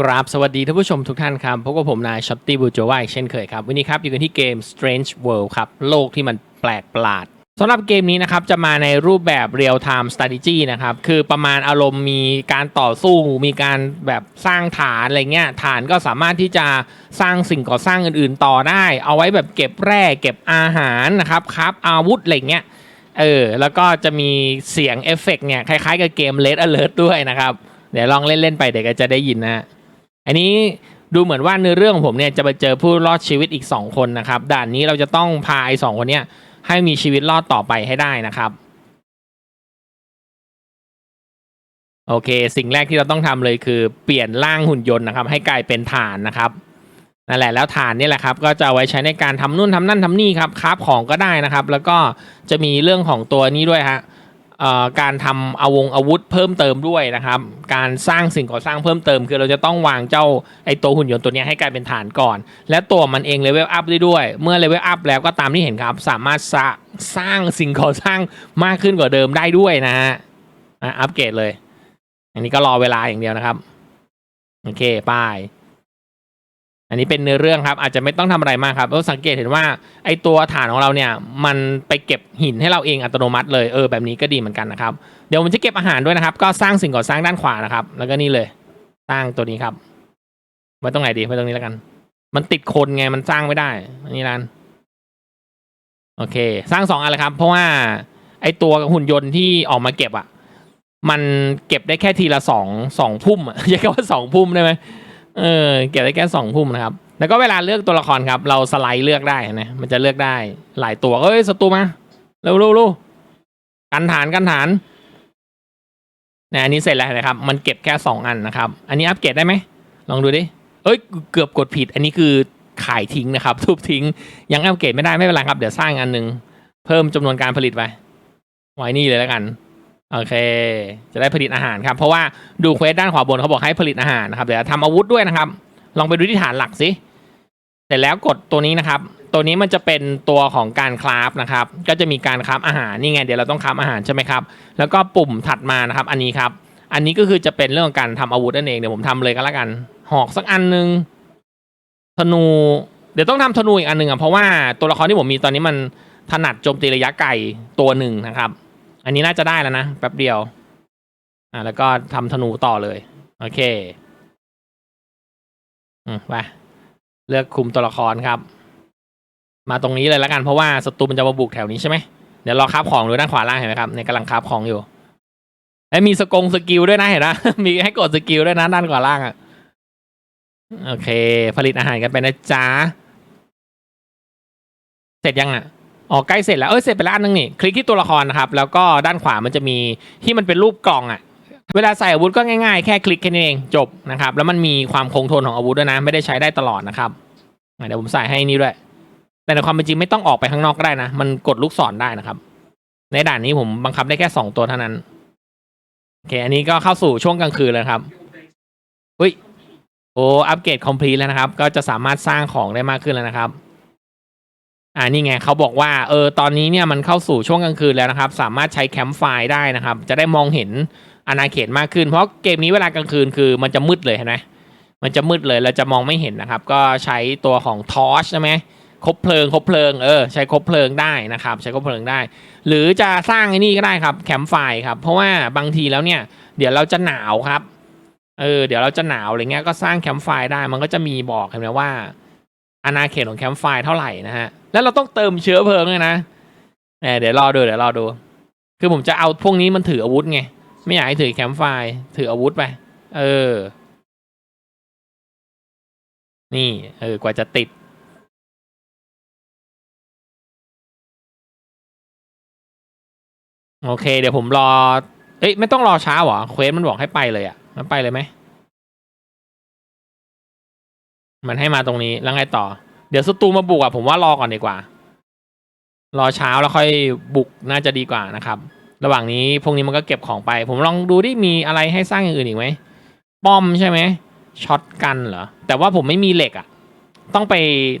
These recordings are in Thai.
กราบสวัสดีท่านผู้ชมทุกท่านครับพบกับผมนายช็อตตี้บูโจวาอีกเช่นเคยครับ วันนี้ครับอยู่กันที่เกม Strange World ครับ โลกที่มันแปลกประหลาดสำหรับเกมนี้นะครับ จะมาในรูปแบบ Real Time Strategy นะครับ คือประมาณอารมณ์มีการต่อสู้มีการแบบสร้างฐานอะไรเงี้ยฐานก็สามารถที่จะสร้างสิ่งก่อสร้างอื่นๆ ต่อได้ เอาไว้แบบเก็บแร่เก็บอาหารนะครับครับอาวุธอะไรเงี้ยเออแล้วก็จะมีเสียงเอฟเฟกต์เนี่ยคล้ายๆกับเกม Red Alert ด้วยนะครับเดี๋ยวลองเล่นๆไปเดี๋ยวก็จะได้ยินนะ อันนี้ดูเหมือนว่าเนื้อเรื่องของผมเนี่ยจะไปเจอผู้รอดชีวิตอีก 2 คนนะครับ ด่านนี้เราจะต้องพาไอ้สองคนเนี้ยให้มีชีวิตรอดต่อไปให้ได้นะครับ โอเค สิ่งแรกที่เราต้องทำเลยคือเปลี่ยนร่างหุ่นยนต์นะครับ ให้กลายเป็นฐานนะครับนั่นแหละแล้วฐานนี่แหละครับ ก็จะเอาไว้ใช้ในการทำนู่นทำนั่นทำนี่ครับคราฟของก็ได้นะครับ แล้วก็จะมีเรื่องของตัวนี้ด้วยฮะ การทำอาวงอาวุธเพิ่มเติมด้วยนะครับ การสร้างสิ่งก่อสร้างเพิ่มเติม คือเราจะต้องวางเจ้าไอตัวหุ่นยนต์ตัวนี้ให้กลายเป็นฐานก่อน และตัวมันเองเลเวลอัพได้ด้วย เมื่อเลเวลอัพแล้วก็ตามที่เห็นครับ สามารถสร้างสร้างสิ่งก่อสร้างมากขึ้นกว่าเดิมได้ด้วยนะฮะอัปเกรดเลย อันนี้ก็รอเวลาอย่างเดียวนะครับ โอเคป้าย อันนี้เป็นเนื้อเรื่องครับอาจจะไม่ต้องทำอะไรมากครับเราสังเกตเห็นว่าไอตัวฐานของเราเนี่ยมันไปเก็บหินให้เราเองอัตโนมัติเลยเออแบบนี้ก็ดีเหมือนกันนะครับเดี๋ยวมันจะเก็บอาหารด้วยนะครับ ก็สร้างสิ่งก่อสร้างด้านขวานะครับ แล้วก็นี่เลยสร้างตัวนี้ครับไว้ตรงไหนดีไว้ตรงนี้แล้วกัน มันติดคนไงมันสร้างไม่ได้นนี้ร้านโอเค สร้างสองอันเลยครับ เพราะว่าไอตัวหุ่นยนต์ที่ออกมาเก็บอะมันเก็บได้แค่ทีละสองสองพุ่มอะใช้คำว่าสองพุ่มได้ไหม เออเก็บได้แค่สองพุ่มนะครับ แล้วก็เวลาเลือกตัวละครครับ เราสไลด์เลือกได้นะ มันจะเลือกได้ หลายตัว เอ้ยศัตรูมาเร็วเร็วเร็วกันฐานกันฐานนี่อันนี้เสร็จแล้วนะครับ มันเก็บแค่สองอันนะครับ อันนี้อัปเกรดได้ไหม ลองดูดิ เอ้ย เกือบกดผิด อันนี้คือขายทิ้งนะครับ ทุบทิ้ง ยังอัปเกรดไม่ได้ไม่เป็นไรครับ เดี๋ยวสร้างอันหนึ่ง เพิ่มจำนวนการผลิตไป ไว้นี่เลยแล้วกัน โอเค จะได้ผลิตอาหารครับ เพราะว่าดูเควสด้านขวาบนเขาบอกให้ผลิตอาหารนะครับ เดี๋ยวทำอาวุธด้วยนะครับ ลองไปดูที่ฐานหลักสิเสร็จแล้วกดตัวนี้นะครับ ตัวนี้มันจะเป็นตัวของการคราฟนะครับ ก็จะมีการคราฟอาหารนี่ไง เดี๋ยวเราต้องคราฟอาหารใช่ไหมครับ แล้วก็ปุ่มถัดมานะครับ อันนี้ครับ อันนี้ก็คือจะเป็นเรื่องการทำอาวุธนั่นเอง เดี๋ยวผมทำเลยก็แล้วกัน หอกสักอันหนึง ธนู เดี๋ยวต้องทำธนูอีกอันหนึ่งอะ เพราะว่าตัวละครที่ผมมีตอนนี้มันถนัดโจมตีระยะไกลตัวหนึ่งนะครับ อันนี้น่าจะได้แล้วนะแป๊บเดียว อ่าแล้วก็ทำธนูต่อเลย โอเค อืมไปเลือกคุมตัวละครครับ มาตรงนี้เลยแล้วกันเพราะว่าศัตรูมันจะมาบุกแถวนี้ใช่ไหมเดี๋ยวรอคาบของดูด้านขวาล่างเห็นไหมครับในกำลังคาบของอยู่ไอ้มีสกงสกิลด้วยนะเห็นนะมีให้กดสกิลด้วยนะด้านขวาล่างอะโอเค ผลิตอาหารกันไปนะจ๊ะเสร็จยังอะ อ๋อใกล้เสร็จแล้วเออเสร็จไปแล้วอันนึงนี่คลิกที่ตัวละครนะครับแล้วก็ด้านขวามันจะมีที่มันเป็นรูปกล่องอะ่ะเวลาใส่อาวุธก็ง่ายๆ แค่คลิกแค่นี้เองจบนะครับแล้วมันมีความคงทนของอาวุธด้วยนะไม่ได้ใช้ได้ตลอดนะครับเดี๋ยวผมใส่ให้นี่ด้วย แต่ในความเป็นจริงไม่ต้องออกไปข้างนอกก็ได้นะ มันกดลูกศรได้นะครับ ในด่านนี้ผมบังคับได้แค่สองตัวเท่านั้นโอเคอันนี้ก็เข้าสู่ช่วงกลางคืนแล้วครับอุ้ยโอ้อัปเกรดคอมพลีทแล้วนะครับ ก็จะสามารถสร้างของได้มากขึ้นแล้วนะครับ อ่านี่ไงเขาบอกว่าเออตอนนี้เนี่ยมันเข้าสู่ช่วงกลางคืนแล้วนะครับ สามารถใช้แคมป์ไฟได้นะครับ จะได้มองเห็นอาณาเขตมากขึ้น เพราะเกมนี้เวลากลางคืนคือมันจะมืดเลยเห็นไหมมันจะมืดเลยเราจะมองไม่เห็นนะครับ ก็ใช้ตัวของทอร์ชใช่ไหมคบเพลิงคบเพลิงเออใช้คบเพลิงได้นะครับ ใช้คบเพลิงได้ หรือจะสร้างไอ้นี่ก็ได้ครับแคมป์ไฟครับเพราะว่าบางทีแล้วเนี่ย เดี๋ยวเราจะหนาวครับเออเดี๋ยวเราจะหนาวอะไรเงี้ยก็สร้างแคมป์ไฟได้ มันก็จะมีบอกเห็นไหมว่าอาณาเขตของแคมป์ไฟเท่าไหร่นะฮะ แล้วเราต้องเติมเชื้อเพลิงเลยนะแหมเดี๋ยวรอดูเดี๋ยวรอดู คือผมจะเอาพวกนี้มันถืออาวุธไง ไม่อยากให้ถือแคมป์ไฟล์ถืออาวุธไป เออ นี่ เออ กว่าจะติด โอเค เดี๋ยวผมรอ เอ้ยไม่ต้องรอช้าหรอ เควสมันบอกให้ไปเลยอะ่ะ มันไปเลยไหม มันให้มาตรงนี้แล้วไงต่อ เดี๋ยวศัตรูมาบุกอะผมว่ารอก่อนดีกว่า รอเช้าแล้วค่อยบุกน่าจะดีกว่านะครับ ระหว่างนี้พวกนี้มันก็เก็บของไป ผมลองดูที่มีอะไรให้สร้างอย่างอื่นอีกไหมป้อมใช่ไหมช็อตกันเหรอแต่ว่าผมไม่มีเหล็กอะ ต้องไป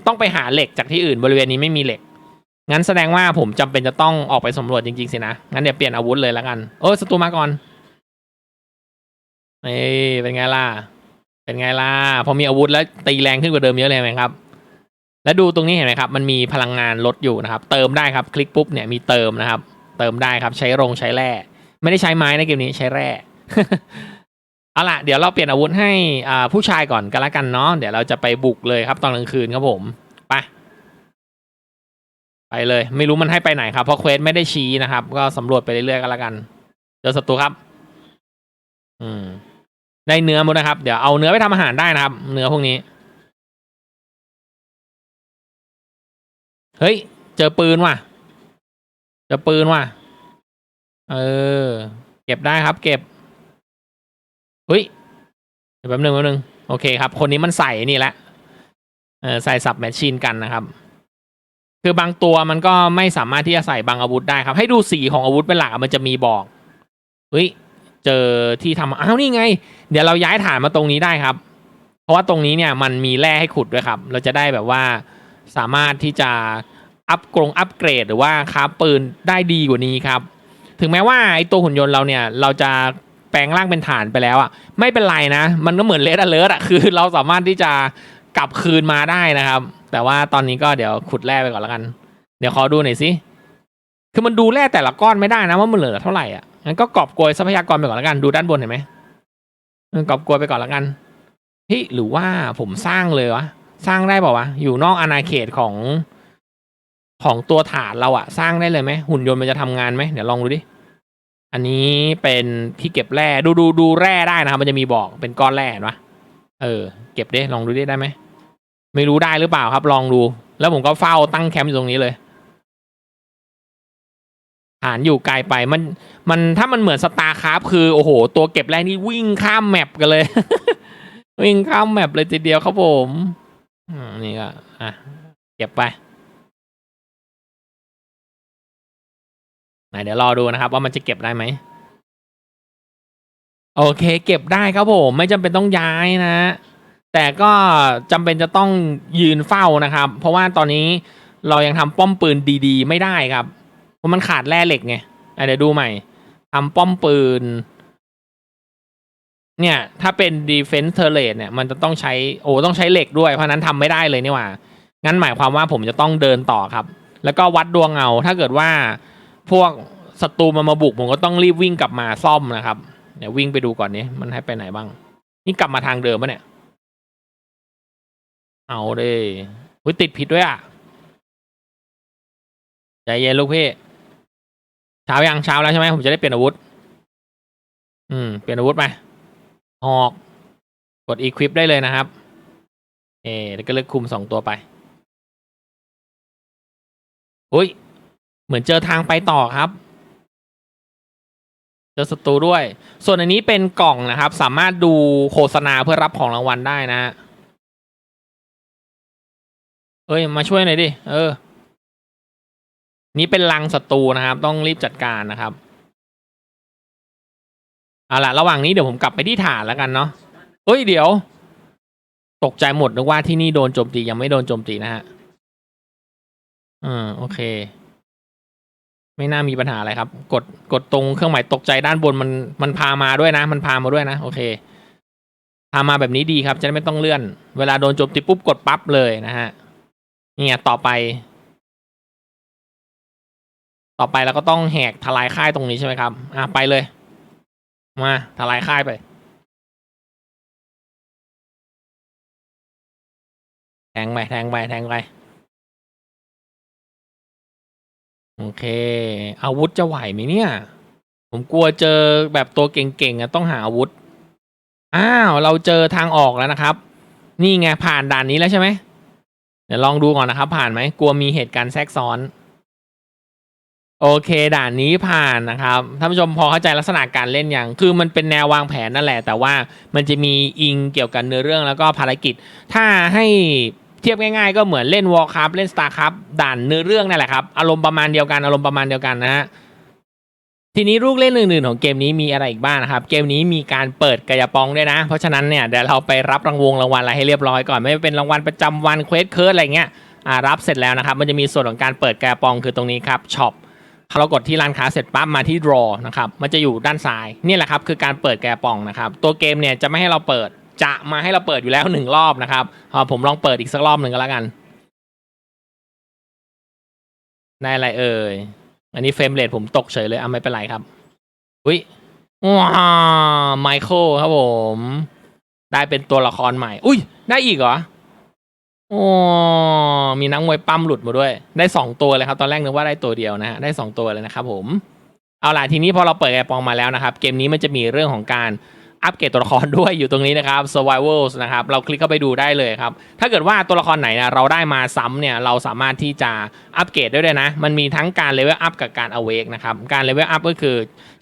ต้องไปหาเหล็กจากที่อื่นบริเวณนี้ไม่มีเหล็กงั้นแสดงว่าผมจำเป็นจะต้องออกไปสำรวจจริงๆสินะ งั้นเดี๋ยวเปลี่ยนอาวุธเลยแล้วกัน เออศัตรูมาก่อนเอ้เป็นไงล่ะ เป็นไงล่ะ พอมีอาวุธแล้วตีแรงขึ้นกว่าเดิมเยอะเลยไหมครับ แล้วดูตรงนี้เห็นไหมครับ มันมีพลังงานลดอยู่นะครับ เติมได้ครับ คลิกปุ๊บเนี่ยมีเติมนะครับ เติมได้ครับ ใช้รงใช้แร่ ไม่ได้ใช้ไม้ในเกมนี้ใช้แร่ เอาล่ะเดี๋ยวเราเปลี่ยนอาวุธให้ผู้ชายก่อนกันละกันเนาะ เดี๋ยวเราจะไปบุกเลยครับ ตอนกลางคืนครับผม ไป ไปเลย ไม่รู้มันให้ไปไหนครับ เพราะเควสไม่ได้ชี้นะครับ ก็สำรวจไปเรื่อยๆกันละกัน เจอศัตรูครับ อืม ได้เนื้อหมดนะครับ เดี๋ยวเอาเนื้อไปทำอาหารได้นะครับ เนื้อพวกนี้ เฮ้ย เจอปืนว่ะ เจอปืนว่ะ เออ เก็บได้ครับ เก็บเฮ้ยเดี๋ยวแป๊บนึงแป๊บนึง โอเคครับ คนนี้มันใส่นี่แหละ เออใส่สับแมชชีนกันนะครับ คือบางตัวมันก็ไม่สามารถที่จะใส่บางอาวุธได้ครับ ให้ดูสีของอาวุธเป็นหลักมันจะมีบอก เฮ้ย เจอที่ทำอ้าวนี่ไง เดี๋ยวเราย้ายฐานมาตรงนี้ได้ครับ เพราะว่าตรงนี้เนี่ยมันมีแร่ให้ขุดด้วยครับ เราจะได้แบบว่า สามารถที่จะอัพกรงอัพเกรด หรือว่าคราปืนได้ดีกว่านี้ครับ ถึงแม้ว่าไอตัวหุ่นยนต์เราเนี่ยเราจะแปลงร่างเป็นฐานไปแล้วอะไม่เป็นไรนะ มันก็เหมือนเลดอเลิร์อะคือเราสามารถที่จะกลับคืนมาได้นะครับ แต่ว่าตอนนี้ก็เดี๋ยวขุดแร่ไปก่อนแล้วกัน เดี๋ยวขอดูหน่อยสิคือมันดูแร่แต่ละก้อนไม่ได้นะว่ามันเหลือเท่าไหร่อะงั้นก็กอบโกยทรัพยากรไปก่อนแล้วกันดูด้านบนเห็นไหมเออกอบโกยไปก่อนแล้วกันเฮ้ยหรือว่าผมสร้างเลยวะ สร้างได้เปล่าวะ อยู่นอกอาณาเขตของของตัวฐานเราอะสร้างได้เลยไหมหุ่นยนต์มันจะทำงานไหมเดี๋ยวลองดูดิ อันนี้เป็นที่เก็บแร่ดูดูดูแร่ได้นะครับ มันจะมีบอกเป็นก้อนแร่เห็นปะเออ เก็บไดิลองดูดิได้ไหมไม่รู้ได้หรือเปล่าครับ ลองดู แล้วผมก็เฝ้าตั้งแคมป์อยู่ตรงนี้เลยฐานอยู่ไกลไปมันมันถ้ามันเหมือนสตาร์คราฟคือโอ้โห ตัวเก็บแร่นี่วิ่งข้ามแมปกันเลย วิ่งข้ามแมปเลยทีเดียวครับผม อืมนี่ก็อะเก็บไปไหนเดี๋ยวรอดูนะครับ ว่ามันจะเก็บได้ไหมโอเค เก็บได้ครับผมไม่จำเป็นต้องย้ายนะ แต่ก็จำเป็นจะต้องยืนเฝ้านะครับ เพราะว่าตอนนี้เรายังทำป้อมปืนดี ๆ ไม่ได้ครับ เพราะมันขาดแร่เหล็กไงเดี๋ยวดูใหม่ทำป้อมปืน เนี่ยถ้าเป็น defense turret เนี่ยมันจะต้องใช้โอ้ต้องใช้เหล็กด้วยเพราะนั้นทำไม่ได้เลยนี่หว่า งั้นหมายความว่าผมจะต้องเดินต่อครับ แล้วก็วัดดวงเอาถ้าเกิดว่าพวกศัตรูมันมาบุกผมก็ต้องรีบวิ่งกลับมาซ่อมนะครับเดี๋ยววิ่งไปดูก่อนนี้มันให้ไปไหนบ้าง นี่กลับมาทางเดิมปะเนี่ย เอาเลยอุ้ยติดผิดด้วยอะใจเย็นลูกพี่เช้ายังเช้าแล้วใช่ไหมผมจะได้เปลี่ยนอาวุธ อืม เปลี่ยนอาวุธไป หอก กด equip ได้เลยนะครับ เอแล้วก็เลือกคุมสองตัวไปอุ้ย เหมือนเจอทางไปต่อครับ เจอศัตรูด้วย ส่วนอันนี้เป็นกล่องนะครับ สามารถดูโฆษณาเพื่อรับของรางวัลได้นะเอ้ย มาช่วยหน่อยดิ เออ นี่เป็นรังศัตรูนะครับ ต้องรีบจัดการนะครับ เอาละระหว่างนี้เดี๋ยวผมกลับไปที่ฐานแล้วกันเนาะเอ้ยเดี๋ยว ตกใจหมดนึกว่าที่นี่โดนโจมตียังไม่โดนโจมตีนะฮะอืมโอเค ไม่น่ามีปัญหาอะไรครับ กดกดตรงเครื่องหมายตกใจด้านบนมันมันพามาด้วยนะ มันพามาด้วยนะโอเคพามาแบบนี้ดีครับจะได้ไม่ต้องเลื่อน เวลาโดนโจมตีปุ๊บกดปั๊บเลยนะฮะเนี่ยต่อไป ต่อไปเราก็ต้องแหกทลายค่ายตรงนี้ใช่ไหมครับ อะไปเลย มาทลายค่ายไป แทงไปแทงไปแทงไปโอเค อาวุธจะไหวไหมเนี่ย ผมกลัวเจอแบบตัวเก่งๆอะต้องหาอาวุธ อ้าว เราเจอทางออกแล้วนะครับ นี่ไงผ่านด่านนี้แล้วใช่ไหมเดี๋ยวลองดูก่อนนะครับ ผ่านไหมกลัวมีเหตุการณ์แทรกซ้อน โอเคด่านนี้ผ่านนะครับท่านผู้ชมพอเข้าใจลักษณะการเล่นอย่างคือมันเป็นแนววางแผนนั่นแหละ แต่ว่ามันจะมีอิงเกี่ยวกับเนื้อเรื่องแล้วก็ภารกิจ ถ้าให้เทียบง่ายๆ ก็เหมือนเล่น Warcraft เล่น Starcraft ด่านเนื้อเรื่องนั่นแหละครับอารมณ์ประมาณเดียวกันอารมณ์ประมาณเดียวกันนะฮะทีนี้ลูกเล่นอื่นๆของเกมนี้มีอะไรอีกบ้างนะครับ เกมนี้มีการเปิดกายปองด้วยนะ เพราะฉะนั้นเนี่ยเดี๋ยวเราไปรับรางวงรางวัลอะไรให้เรียบร้อยก่อนไม่เป็นรางวัลประจำวันเควสเคิร์ดอะไรเงี้ยรับเสร็จแล้วนะครับ มันจะมีส่วนของการเปิดกายปองคือตรงนี้ครับช็อป พอเรากดที่ร้านค้าเสร็จปั๊บมาที่ draw นะครับมันจะอยู่ด้านซ้ายนี่แหละครับคือการเปิดแกะปองนะครับตัวเกมเนี่ยจะไม่ให้เราเปิดจะมาให้เราเปิดอยู่แล้วหนึ่งรอบนะครับอ่าผมลองเปิดอีกสักรอบหนึ่งก็แล้วกันได้อะไรเอ่ย อันนี้เฟรมเรทผมตกเฉยเลยอะไม่เป็นไรครับ อุ้ยว้าไมเคิลครับผม ได้เป็นตัวละครใหม่ อุ้ย ได้อีกเหรอ โอ้มีนักมวยปั้มหลุดมาด้วย ได้สองตัวเลยครับ ตอนแรกนึกว่าได้ตัวเดียวนะฮะ ได้สองตัวเลยนะครับผม เอาล่ะทีนี้พอเราเปิดแอร์ปองมาแล้วนะครับ เกมนี้มันจะมีเรื่องของการ อัปเกรดตัวละครด้วยอยู่ตรงนี้นะครับ survivals นะครับ เราคลิกเข้าไปดูได้เลยครับ ถ้าเกิดว่าตัวละครไหนนะเราได้มาซ้ำเนี่ย เราสามารถที่จะอัปเกรดได้ด้วยนะ มันมีทั้งการเลเวลอัพกับการ awake นะครับ การเลเวลอัพก็คือ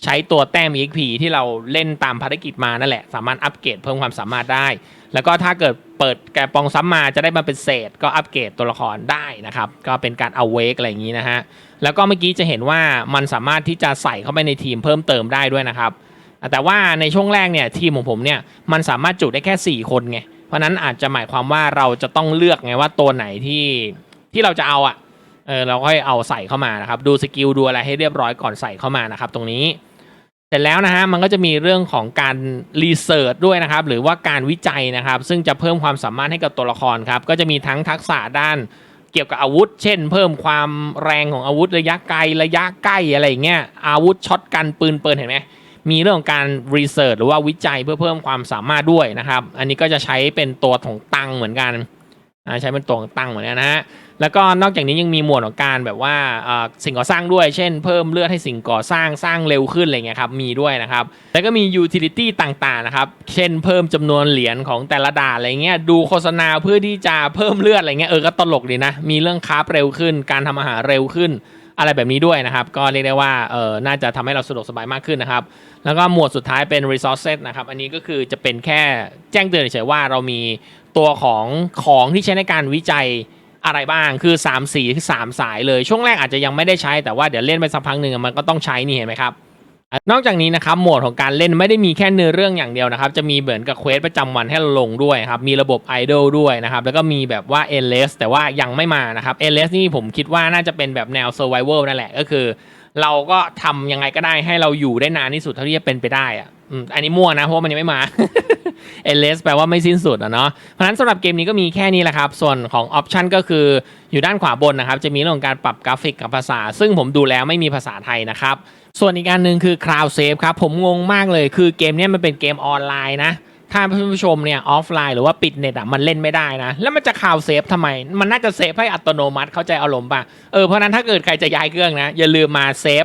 ใช้ตัวแต้ม exp ที่เราเล่นตามภารกิจมานั่นแหละ สามารถอัปเกรดเพิ่มความสามารถได้ แล้วก็ถ้าเกิดเปิดแกปองซ้ำมาจะได้มาเป็นเศษ ก็อัปเกรดตัวละครได้นะครับ ก็เป็นการ awake อะไรอย่างนี้นะฮะ แล้วก็เมื่อกี้จะเห็นว่ามันสามารถที่จะใส่เข้าไปในทีมเพิ่มเติมได้ด้วยนะครับ แต่ว่าในช่วงแรกเนี่ยทีมของผมเนี่ยมันสามารถจุได้แค่ 4 คนไง เพราะนั้นอาจจะหมายความว่าเราจะต้องเลือกไงว่าตัวไหนที่ที่เราจะเอาอะ่ะเออเราก็ให้เอาใส่เข้ามานะครับ ดูสกิลดูอะไรให้เรียบร้อยก่อนใส่เข้ามานะครับ ตรงนี้เสร็จแล้วนะฮะมันก็จะมีเรื่องของการรีเสิร์ชด้วยนะครับ หรือว่าการวิจัยนะครับ ซึ่งจะเพิ่มความสามารถให้กับตัวละครครับ ก็จะมีทั้งทักษะด้านเกี่ยวกับอาวุธ เช่น เพิ่มความแรงของอาวุธระยะไกลระยะใกล้อะไรอย่างเงี้ยอาวุธช็อตกันปืนเปิลเห็นไหม มีเรื่องของการรีเสิร์ชหรือว่าวิจัยเพื่อเพิ่มความสามารถด้วยนะครับ อันนี้ก็จะใช้เป็นตัวของตังเหมือนกันใช้เป็นตัวของตังเหมือนกันนะฮะแล้วก็นอกจากนี้ยังมีหมวดของการแบบว่าสิ่งก่อสร้างด้วย เช่น เพิ่มเลือดให้สิ่งก่อสร้างสร้างเร็วขึ้นอะไรเงี้ยครับมีด้วยนะครับ แล้วก็มียูทิลิตี้ต่างๆนะครับ เช่น เพิ่มจำนวนเหรียญของแต่ละด่านอะไรเงี้ยดูโฆษณาเพื่อที่จะเพิ่มเลือดอะไรเงี้ยเออก็ตลกดีนะ มีเรื่องคราฟเร็วขึ้น การทำอาหารเร็วขึ้น อะไรแบบนี้ด้วยนะครับ ก็เรียกได้ว่าเออน่าจะทำให้เราสะดวกสบายมากขึ้นนะครับ แล้วก็หมวดสุดท้ายเป็น resources นะครับ อันนี้ก็คือจะเป็นแค่แจ้งเตือนเฉยๆว่าเรามีตัวของของที่ใช้ในการวิจัยอะไรบ้างคือ 3 สีคือ3สายเลย ช่วงแรกอาจจะยังไม่ได้ใช้แต่ว่าเดี๋ยวเล่นไปสักพักหนึ่งมันก็ต้องใช้นี่เห็นไหมครับ นอกจากนี้นะครับโหมดของการเล่นไม่ได้มีแค่เนื้อเรื่องอย่างเดียวนะครับจะมีเหมือนกับเควสประจำวันให้เราลงด้วยครับมีระบบไอดอลด้วยนะครับแล้วก็มีแบบว่า e n l e s s แต่ว่ายังไม่มานะครับ e n l e s s นี่ผมคิดว่าน่าจะเป็นแบบแนว survival นั่นแหละก็คือ เราก็ทำยังไงก็ได้ให้เราอยู่ได้นานที่สุดเท่าที่จะเป็นไปได้อะอันนี้มั่วนะเพราะมันยังไม่มา e n l e s s แปลว่าไม่สิ้นสุดอะเนาะเพราะฉะนั้นสำหรับเกมนี้ก็มีแค่นี้แหละครับ ส่วนของออปชันก็คืออยู่ด้านขวาบนนะครับ จะมีเรื่องของการปรับกราฟิกกับภาษา ซึ่งผมดูแล้วไม่มีภาษาไทยนะครับ ส่วนอีกการหนึ่งคือ Cloud Save ครับ ผมงงมากเลยคือเกมนี้มันเป็นเกมออนไลน์นะ ถ้าผู้ชมเนี่ยออฟไลน์หรือว่าปิดเน็ตอะมันเล่นไม่ได้นะ แล้วมันจะคลาวเซฟทำไม มันน่าจะเซฟให้อัตโนมัติเข้าใจอารมณ์ป่ะ เออเพราะฉะนั้นถ้าเกิดใครจะย้ายเครื่องนะ อย่าลืมมาเซฟ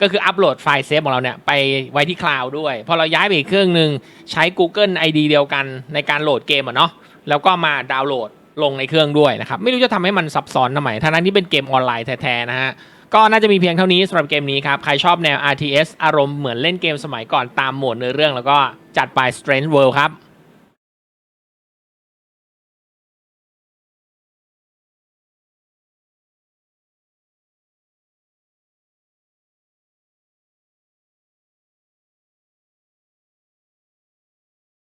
ก็คืออัปโหลดไฟล์เซฟของเราเนี่ยไปไว้ที่คลาวด์ด้วย พอเราย้ายไปอีกเครื่องหนึ่งใช้ Google ID เดียวกันในการโหลดเกมอะเนาะแล้วก็มาดาวน์โหลดลงในเครื่องด้วยนะครับไม่รู้จะทำให้มันซับซ้อนทำไมทั้งนั้นที่เป็นเกมออนไลน์แท้ๆนะฮะ ก็น่าจะมีเพียงเท่านี้สำหรับเกมนี้ครับ ใครชอบแนว RTS อารมณ์เหมือนเล่นเกมสมัยก่อนตามโหมดเนื้อเรื่องแล้วก็จัดไป Strange World ครับ